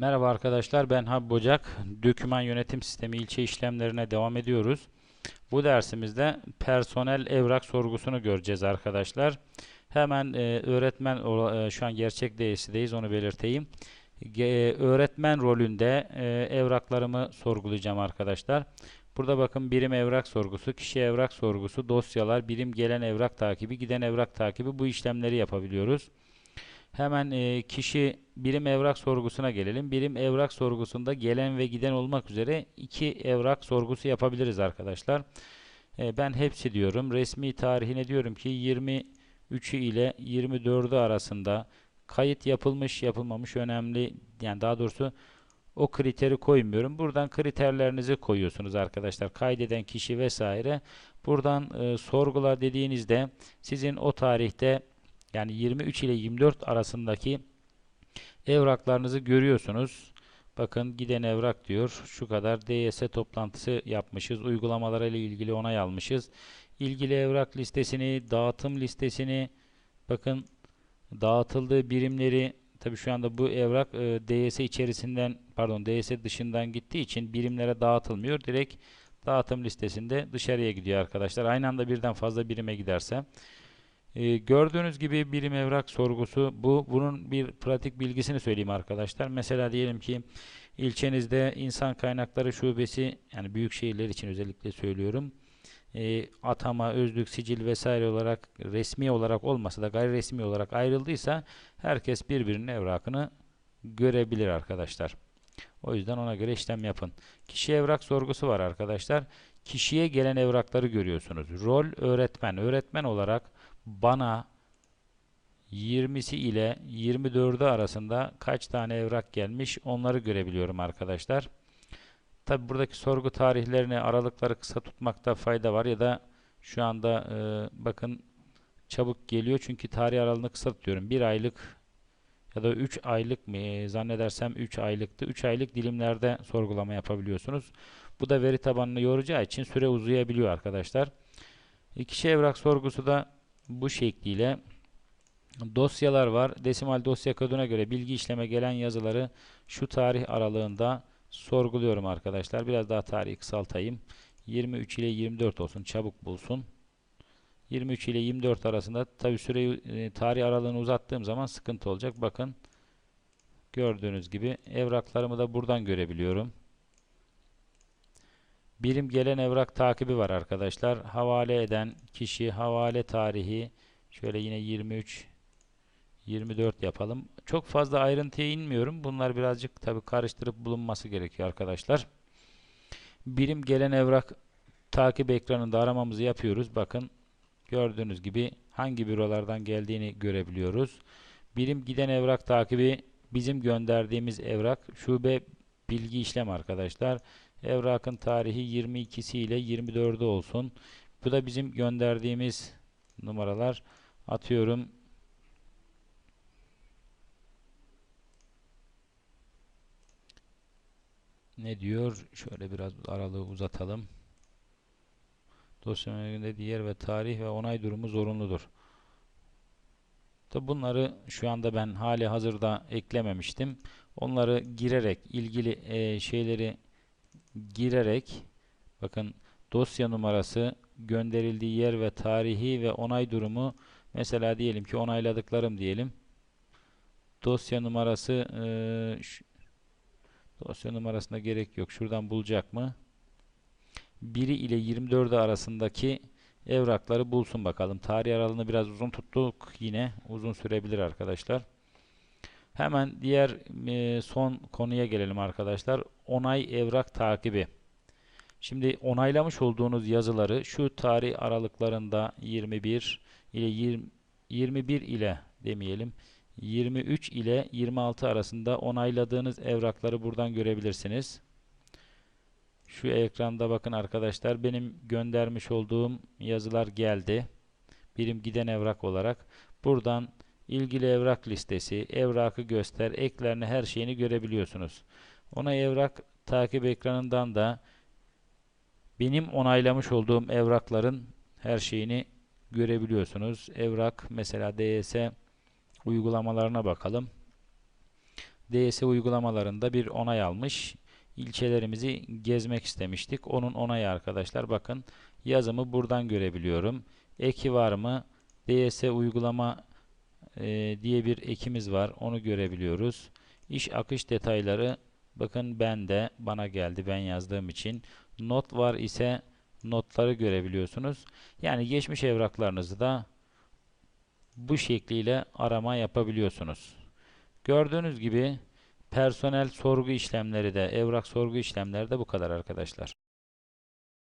Merhaba arkadaşlar ben Habib Ocak. Döküman yönetim sistemi ilçe işlemlerine devam ediyoruz. Bu dersimizde personel evrak sorgusunu göreceğiz arkadaşlar. Hemen e, öğretmen e, şu an gerçek DS'deyiz onu belirteyim. Ge- öğretmen rolünde e, evraklarımı sorgulayacağım arkadaşlar. Burada bakın birim evrak sorgusu, kişi evrak sorgusu, dosyalar, birim gelen evrak takibi, giden evrak takibi bu işlemleri yapabiliyoruz. Hemen e, kişi birim evrak sorgusuna gelelim. Birim evrak sorgusunda gelen ve giden olmak üzere iki evrak sorgusu yapabiliriz arkadaşlar. E, ben hepsi diyorum. Resmi tarihine diyorum ki 23'ü ile 24'ü arasında kayıt yapılmış yapılmamış önemli. Yani daha doğrusu o kriteri koymuyorum. Buradan kriterlerinizi koyuyorsunuz arkadaşlar. Kaydeden kişi vesaire. Buradan e, sorgula dediğinizde sizin o tarihte yani 23 ile 24 arasındaki evraklarınızı görüyorsunuz. Bakın giden evrak diyor. Şu kadar DS toplantısı yapmışız. Uygulamalara ile ilgili onay almışız. İlgili evrak listesini, dağıtım listesini bakın dağıtıldığı birimleri tabi şu anda bu evrak e, DS içerisinden pardon DS dışından gittiği için birimlere dağıtılmıyor. Direkt dağıtım listesinde dışarıya gidiyor arkadaşlar. Aynı anda birden fazla birime giderse. Ee, gördüğünüz gibi birim evrak sorgusu bu. Bunun bir pratik bilgisini söyleyeyim arkadaşlar. Mesela diyelim ki ilçenizde insan kaynakları şubesi yani büyük şehirler için özellikle söylüyorum. Ee, atama, özlük, sicil vesaire olarak resmi olarak olmasa da gayri resmi olarak ayrıldıysa herkes birbirinin evrakını görebilir arkadaşlar. O yüzden ona göre işlem yapın. Kişi evrak sorgusu var arkadaşlar. Kişiye gelen evrakları görüyorsunuz. Rol öğretmen. Öğretmen olarak bana 20'si ile 24'ü arasında kaç tane evrak gelmiş onları görebiliyorum arkadaşlar. Tabi buradaki sorgu tarihlerini aralıkları kısa tutmakta fayda var ya da şu anda e, bakın çabuk geliyor çünkü tarih aralığını kısa tutuyorum. 1 aylık ya da 3 aylık mı e, zannedersem 3 aylıktı. 3 aylık dilimlerde sorgulama yapabiliyorsunuz. Bu da veri tabanını yoracağı için süre uzayabiliyor arkadaşlar. Kişi evrak sorgusu da bu şekliyle dosyalar var. Desimal dosya koduna göre bilgi işleme gelen yazıları şu tarih aralığında sorguluyorum arkadaşlar. Biraz daha tarihi kısaltayım. 23 ile 24 olsun. Çabuk bulsun. 23 ile 24 arasında tabi süreyi e, tarih aralığını uzattığım zaman sıkıntı olacak. Bakın gördüğünüz gibi evraklarımı da buradan görebiliyorum. Birim gelen evrak takibi var arkadaşlar. Havale eden kişi, havale tarihi şöyle yine 23 24 yapalım. Çok fazla ayrıntıya inmiyorum. Bunlar birazcık tabii karıştırıp bulunması gerekiyor arkadaşlar. Birim gelen evrak takip ekranında aramamızı yapıyoruz. Bakın gördüğünüz gibi hangi bürolardan geldiğini görebiliyoruz. Birim giden evrak takibi bizim gönderdiğimiz evrak şube bilgi işlem arkadaşlar. Evrakın tarihi 22'si ile 24'ü olsun. Bu da bizim gönderdiğimiz numaralar. Atıyorum. Ne diyor? Şöyle biraz aralığı uzatalım. Dosya menüsünde diğer ve tarih ve onay durumu zorunludur. Tabi bunları şu anda ben hali hazırda eklememiştim. Onları girerek ilgili e, şeyleri girerek bakın dosya numarası gönderildiği yer ve tarihi ve onay durumu mesela diyelim ki onayladıklarım diyelim. Dosya numarası e, dosya numarasına gerek yok şuradan bulacak mı? 1'i ile 24'ü arasındaki evrakları bulsun bakalım. Tarih aralığını biraz uzun tuttuk yine uzun sürebilir arkadaşlar Hemen diğer e, son konuya gelelim arkadaşlar. Onay evrak takibi. Şimdi onaylamış olduğunuz yazıları şu tarih aralıklarında 21 ile 20, 21 ile demeyelim 23 ile 26 arasında onayladığınız evrakları buradan görebilirsiniz. Şu ekranda bakın arkadaşlar benim göndermiş olduğum yazılar geldi. Birim giden evrak olarak buradan ilgili evrak listesi, evrakı göster, eklerini her şeyini görebiliyorsunuz. Ona evrak takip ekranından da benim onaylamış olduğum evrakların her şeyini görebiliyorsunuz. Evrak mesela DS uygulamalarına bakalım. DS uygulamalarında bir onay almış. İlçelerimizi gezmek istemiştik. Onun onayı arkadaşlar. Bakın yazımı buradan görebiliyorum. Eki var mı? DS uygulama e, diye bir ekimiz var. Onu görebiliyoruz. İş akış detayları bakın bende bana geldi ben yazdığım için. Not var ise notları görebiliyorsunuz. Yani geçmiş evraklarınızı da bu şekliyle arama yapabiliyorsunuz. Gördüğünüz gibi personel sorgu işlemleri de evrak sorgu işlemleri de bu kadar arkadaşlar.